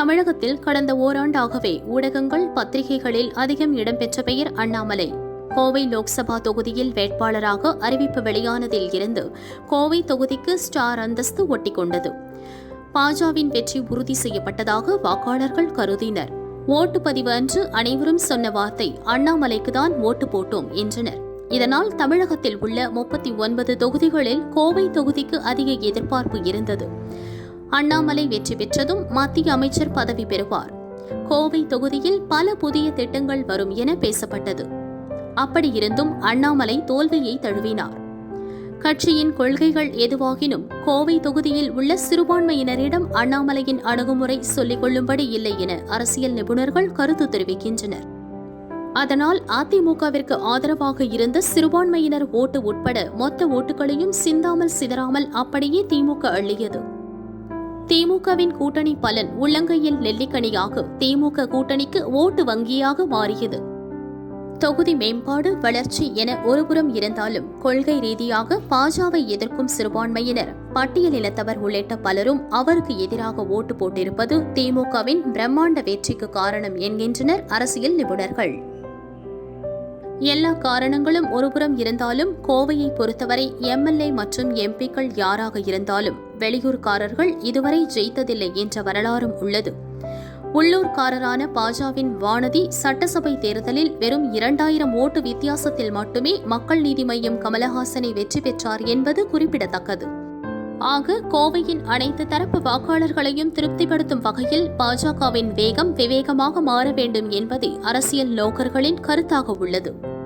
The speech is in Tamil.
தமிழகத்தில் கடந்த ஓராண்டாகவே ஊடகங்கள் பத்திரிகைகளில் அதிகம் இடம்பெற்ற பெயர் அண்ணாமலை. கோவை லோக்சபா தொகுதியில் வேட்பாளராக அறிவிப்பு வெளியானதில் இருந்து கோவை தொகுதிக்கு ஸ்டார் அந்தஸ்து ஒட்டிக்கொண்டது. பாஜவின் வெற்றி உறுதி செய்யப்பட்டதாக வாக்காளர்கள் கருதினர். ஓட்டுப்பதிவு அன்று அனைவரும் சொன்ன வார்த்தை அண்ணாமலைக்குதான் ஓட்டு போட்டோம் என்றனர். இதனால் தமிழகத்தில் உள்ள முப்பத்தி ஒன்பது தொகுதிகளில் கோவை தொகுதிக்கு அதிக எதிர்பார்ப்பு இருந்தது. அண்ணாமலை வெற்றி பெற்றதும் மத்திய அமைச்சர் பதவி பெறுவார். கோவை தொகுதியில் பல புதிய திட்டங்கள் வரும் என பேசப்பட்டது. அப்படியிருந்தும் அண்ணாமலை தோல்வியை தழுவினார். கட்சியின் கொள்கைகள் எதுவாகினும் கோவை தொகுதியில் உள்ள சிறுபான்மையினரிடம் அண்ணாமலையின் அணுகுமுறை சொல்லிக் கொள்ளும்படி இல்லை என அரசியல் நிபுணர்கள் கருத்து தெரிவிக்கின்றனர். அதனால் அதிமுகவிற்கு ஆதரவாக இருந்த சிறுபான்மையினர் ஓட்டு உட்பட மொத்த ஓட்டுகளையும் சிந்தாமல் சிதறாமல் அப்படியே திமுக அள்ளியது. திமுகவின் கூட்டணி பலன் உள்ளங்கையில் நெல்லிக்கனியாக திமுக கூட்டணிக்கு ஓட்டு வங்கியாக மாறியது. தொகுதி மேம்பாடு வளர்ச்சி என ஒருபுறம் இருந்தாலும் கொள்கை ரீதியாக பாஜவை எதிர்க்கும் சிறுபான்மையினர் பட்டியலினத்தவர் உள்ளிட்ட பலரும் அவருக்கு எதிராக ஓட்டு போட்டிருப்பது திமுகவின் பிரம்மாண்ட வெற்றிக்கு காரணம் என்கின்றனர் அரசியல் நிபுணர்கள். எல்லா காரணங்களும் ஒருபுறம் இருந்தாலும் கோவையை பொறுத்தவரை எம்எல்ஏ மற்றும் எம்பிக்கள் யாராக இருந்தாலும் வெளியூர்காரர்கள் இதுவரை ஜெயித்ததில்லை என்ற வரலாறும் உள்ளது. உள்ளூர்காரரான பாஜவின் வானதி சட்டசபை தேர்தலில் வெறும் இரண்டாயிரம் ஓட்டு வித்தியாசத்தில் மட்டுமே மக்கள் நீதி மய்யம் கமலஹாசனை வெற்றி பெற்றார் என்பது குறிப்பிடத்தக்கது. ஆக கோவையின் அனைத்து தரப்பு வாக்காளர்களையும் திருப்திப்படுத்தும் வகையில் பாஜகவின் வேகம் விவேகமாக மாற வேண்டும் என்பதே அரசியல் நோக்கர்களின் கருத்தாக உள்ளது.